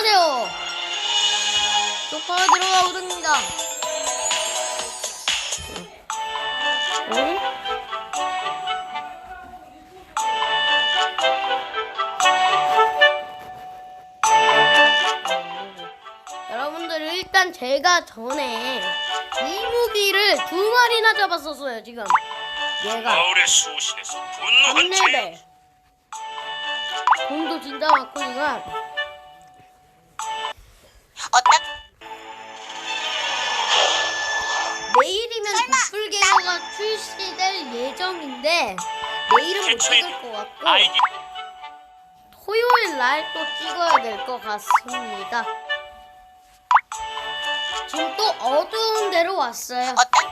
안녕하세요. 똑바로 들어가 오등입니다. 응? 여러분들 일단 제가 전에 이무기를 두 마리나 잡았었어요 지금 얘가 마을의 수신에서 분노한 죄 3레벨 돈도 진짜 많고 지금 어떤 내일이면 도플갱어가 출시될 예정인데 내일은 못 최초의 찍을 것 같고 아이디 토요일 날 또 찍어야 될 것 같습니다. 지금 또 어두운 데로 왔어요. 어떤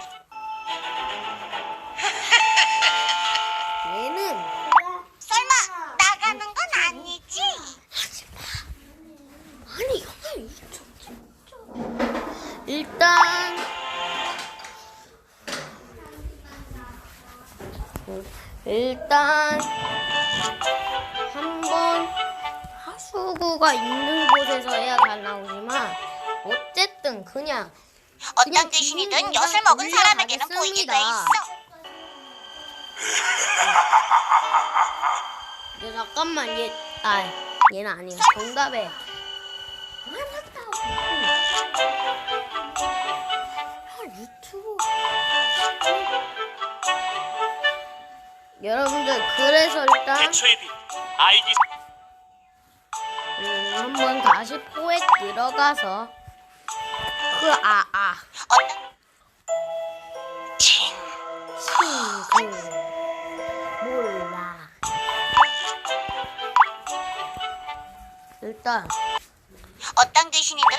일단 한번 하수구가 있는 곳에서 해야 잘 나오지만 어쨌든 그냥 어떤 귀신이든 엿을 먹은 사람에게는 보이게 돼. 있어. 야, 잠깐만 얘, 아 얘는 아니야 정답에 아 유튜브 여러분들 그래서 일단 음, 한번 다시 포에 들어가서 그 아아. 칭 친구 몰라. 일단 어떤 귀신이든?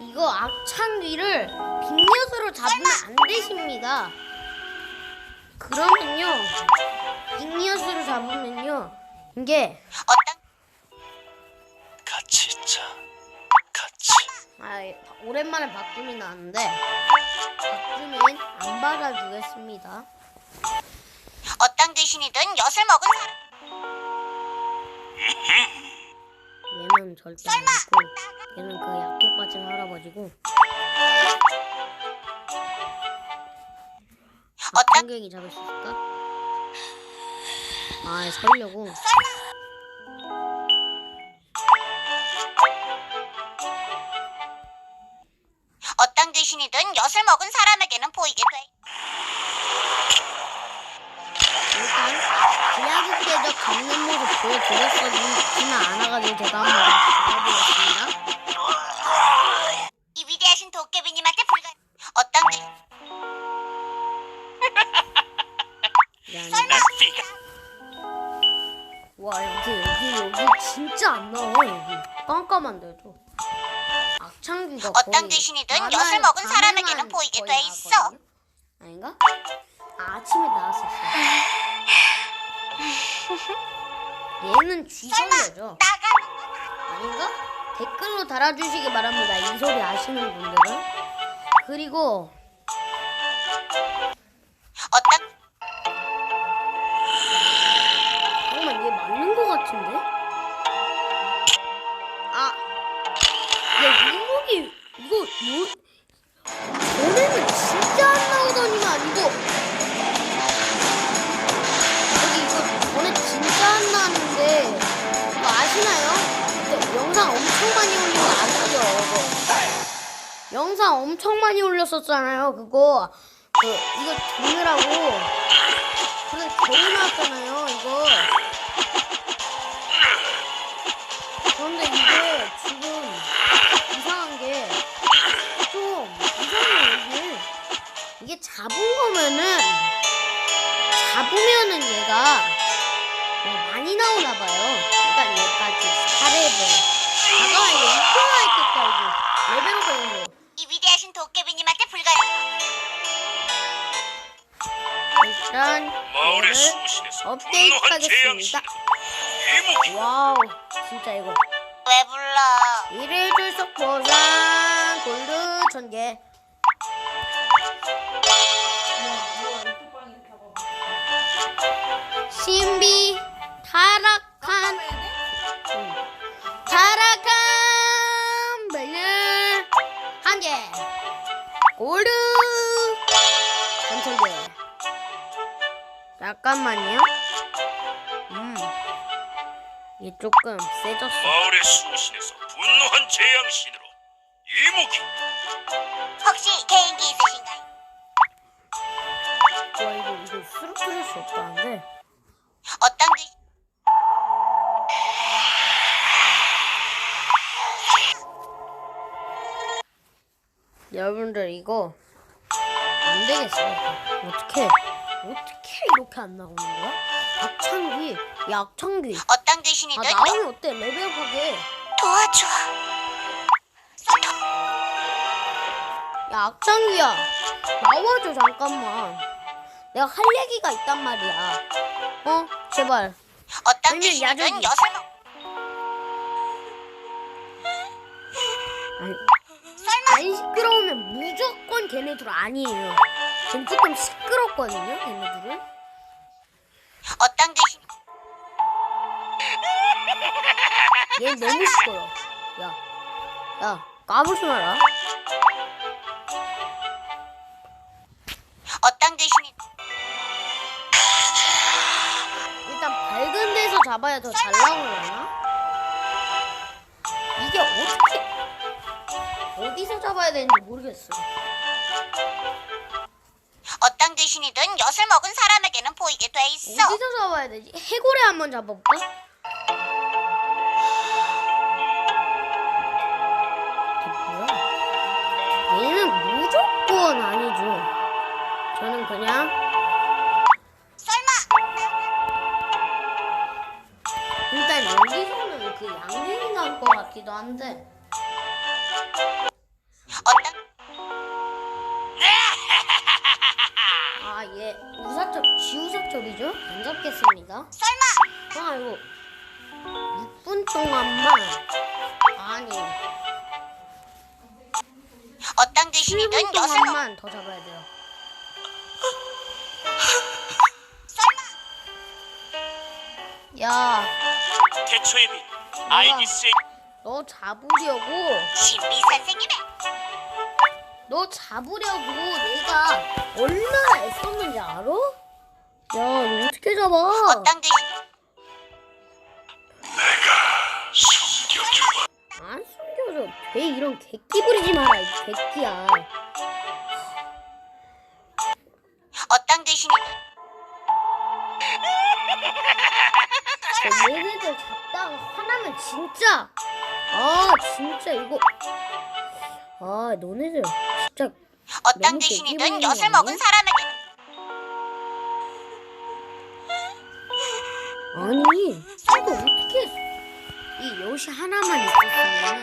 이거 악창 귀를 빅엿으로 잡으면 안 되십니다. 그러면요, 빅엿으로 잡으면요, 이게 어떤? 같이 자. 같이. 아 오랜만에 박주민 나왔는데 박주민 안 받아주겠습니다. 어떤 귀신이든 엿을 먹은 사람. 얘는 절대 안 있고 얘는 그 약해 빠진 할아버지고 성경이 잡을 수 있을까? 아 살려고 어떤 귀신이든 엿을 먹은 사람에게는 보이게 돼. 일단 지하국대적 잡는 모습 보여드렸었지만 않아가지고 제가 한번 보여드렸습니다. 와 여기 여기 여기 진짜 안 나와 여기. 깜깜한데도. 악창기가 어떤 귀신이든 엿을 먹은 사람에게는 보이게 돼 있어. 아닌가? 아, 아침에 나왔었어. 얘는 나가는 아닌가? 댓글로 달아주시기 바랍니다 이 소리 아시는 분들은. 그리고 뭐? 전에는 진짜 안 나오더니만 이거 여기 이거 전에 진짜 안 나왔는데 이거 아시나요? 영상 엄청 많이 올린 거 아시죠? 그거? 영상 엄청 많이 올렸었잖아요. 그거 그 이거 듣느라고 그래 겨우 나왔잖아요. 이거 잡은 거면은 잡으면은 얘가 어, 많이 나오나 봐요. 일단 얘까지 4레벨 아까 얘 엄청 있겠다 이거 레벨 5이 위대하신 도깨비님한테 불가. 일단 얘를 업데이트 하겠습니다. 와우 진짜 이거. 왜 불러? 일일 출석 보상 골드 천개 신비 타락한. 타락한 벨을 한개 골드 전철대. 잠깐만요. 음. 이게 조금 세졌어. 마을의 수호신에서 분노한 재앙신으로 이목이. 혹시 개인기 있으신가요? 와 이거 이거 수록 들을 수 없다는데? 어떤 글 여러분들 이거 안 되겠어요. 어떻게 어떻게 이렇게 안 나오는 거야? 악창귀, 야 악창귀. 어떤 아 귀신이든 나오면 어때? 레벨업하게. 도와줘. 야 악창귀야, 나와줘 잠깐만. 내가 할 얘기가 있단 말이야. 어 제발. 어떤 아니면 먹. 아니, 설마 안 시끄러우면 무조건 걔네들 아니에요. 전 조금 시끄럽거든요, 걔네들은. 어떤 귀신 얘 너무 시끄러. 야, 야, 까불지 마라. 잡아야 더 잘 나오려나? 이게 어떻게 어디서 잡아야 되는지 모르겠어. 어떤 귀신이든 엿을 먹은 사람에게는 보이게 돼 있어. 어디서 잡아야 되지? 해골에 한번 잡아볼까? 이게 뭐야? 얘는 무조건 아니죠. 저는 그냥 일단 여기서는 그 양갱이 나올 것 같기도 한데 아얘 우사첩 지우사첩이죠? 안 잡겠습니다. 설마 아 이거 6분 동안만 아니 어떤 7분 귀신이든 엿을 먹. 동안만 더 잡아야 돼요. 설마 야, 태초의 빛 아이기스의 너 잡으려고, 신비 선생님의 너 잡으려고 내가 얼마나 애썼는지 알아? 야, 너 어떻게 잡아? 어떤 귀신 안 숨겨줘. 돼 이런 개끼 부리지 마라, 이 개끼야. 어떤 귀신이 얘네들 잡다가 화나면 진짜, 아, 진짜 이거. 아, 너네들 진짜 어떤 귀신이든 엿을 거 먹은 아니야? 사람에게는 아니, 이거 어떻게 이 엿이 하나만 있었으면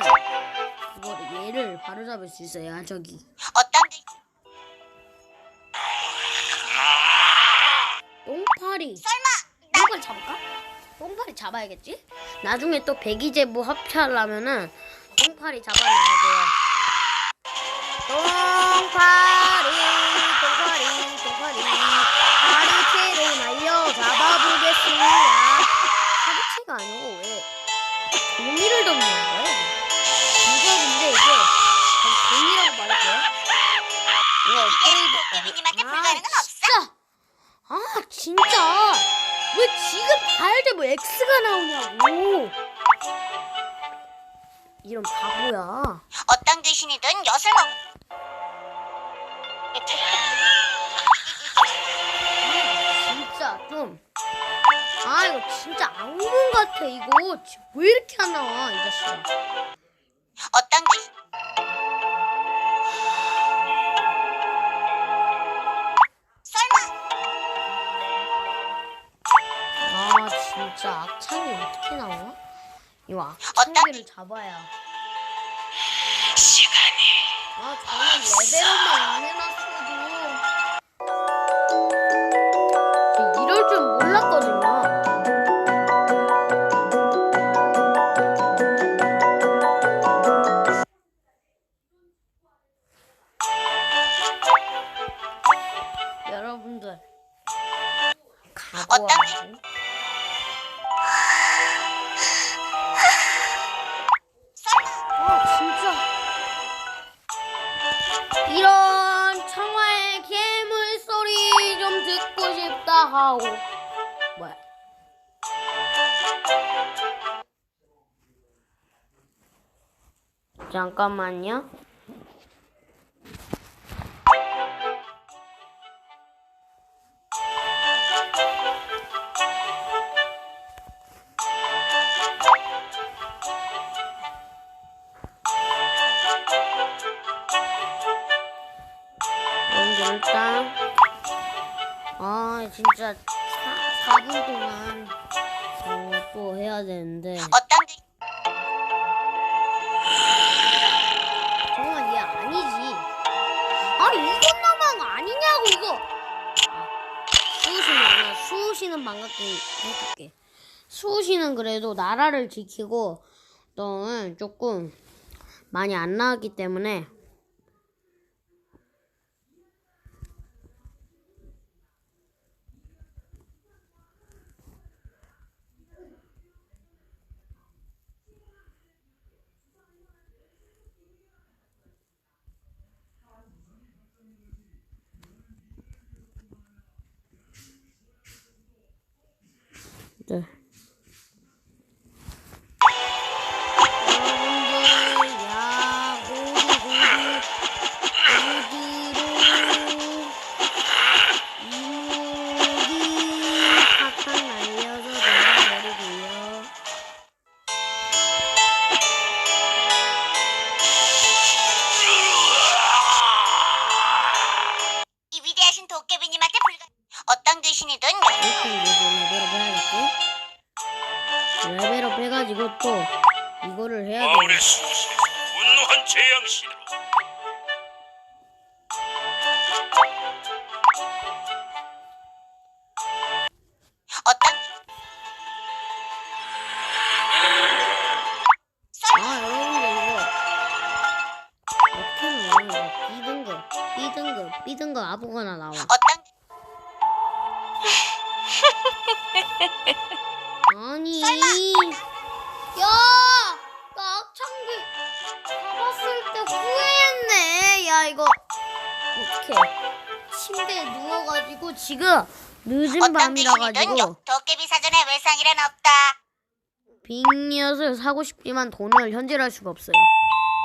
그거를 얘를 바로 잡을 수 있어요. 저기. 어떤 귀 똥파리. 설마 똥파리 잡을까? 똥파리 잡아야겠지? 나중에 또 배기제부 합체하려면은 똥파리 잡아놔야 돼요. 똥파리, 똥파리, 똥파리. 파리채로 날려 잡아보겠습니다. 파리채가 아니고 왜 종이를 덮는 돼뭐 X가 나오냐고. 이런 바보야. 어떤 귀신이든 엿을 먹 아, 진짜 좀. 아 이거 진짜 악몽 같아 이거. 지- 왜 이렇게 안 나와 이 자식아. 어떤 귀신 이거 악창기를 잡아야. 시간이 아 저는 레벨업만 안 해놨어 잠깐만요. 아 진짜 4, 4분 동안 어, 또 해야 되는데 이건 너무한 거 아니냐고 이거. 수호씨는 아니야 수호씨는 반갑게 해줄게. 수호씨는 그래도 나라를 지키고 너는 조금 많이 안 나왔기 때문에 네. 아무거나 나와. 어떤 아니, 야, 나 악창기 잡았을 때 후회했네. 야, 이거 어떡해? 침대에 누워가지고 지금 늦은 어떤 밤이라 귀신이든 가지고 요- 도깨비 사전에 외상이란 없다 빅엿을 사고 싶지만 돈을 현질할 수가 없어요.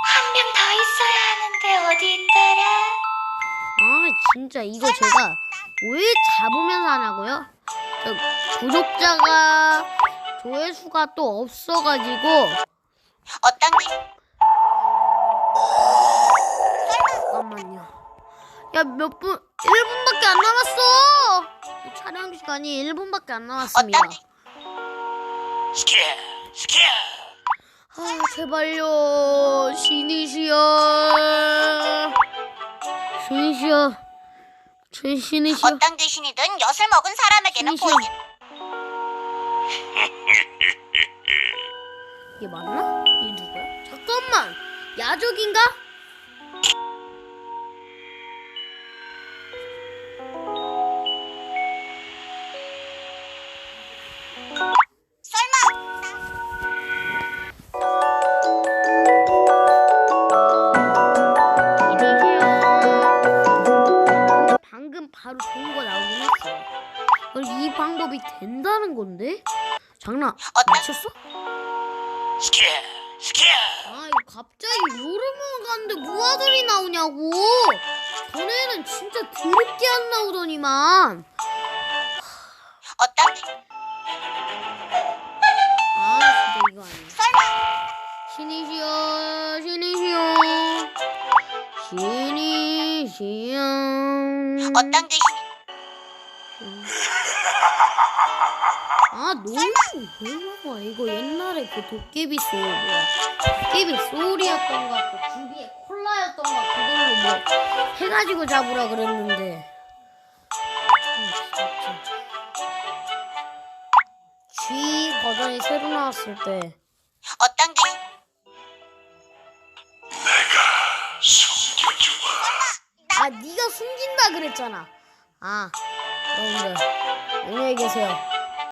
한 명 더 있어야 하는데 어디 있더라 아 진짜 이거 제가 왜 잡으면서 하냐고요? 저 구독자가 조회수가 또 없어가지고 어떤 귀 잠깐만요. 야 몇 분? 1분밖에 안 남았어. 이 촬영 시간이 1분밖에 안 남았습니다. 아 제발요 신이시여 신이시여 제 신이시여 어떤 귀신이든 엿을 먹은 사람에게는. 보이지 이게 맞나? 이게 누구야? 잠깐만 야적인가? 스키야. 스키야 아 이거 갑자기 여름을 갔는데 무화들이 나오냐고. 전에는 진짜 드럽게 안 나오더니만. 어떤? 귀아 진짜 이거 아니야. 신이시여 신이시여. 신이시여. 어떤 귀신 아 너무 너무 이거 옛날에 그 도깨비 소울 뭐야 도깨비 소울이었던 것 같고 주비에 콜라였던 것 같고 그걸로 뭐 해가지고 잡으라 그랬는데. G 버전이 새로 나왔을 때 어떤 귀신 숨겨주마 아, 네가 숨긴다 그랬잖아. 아, 여러분들 안녕히 계세요.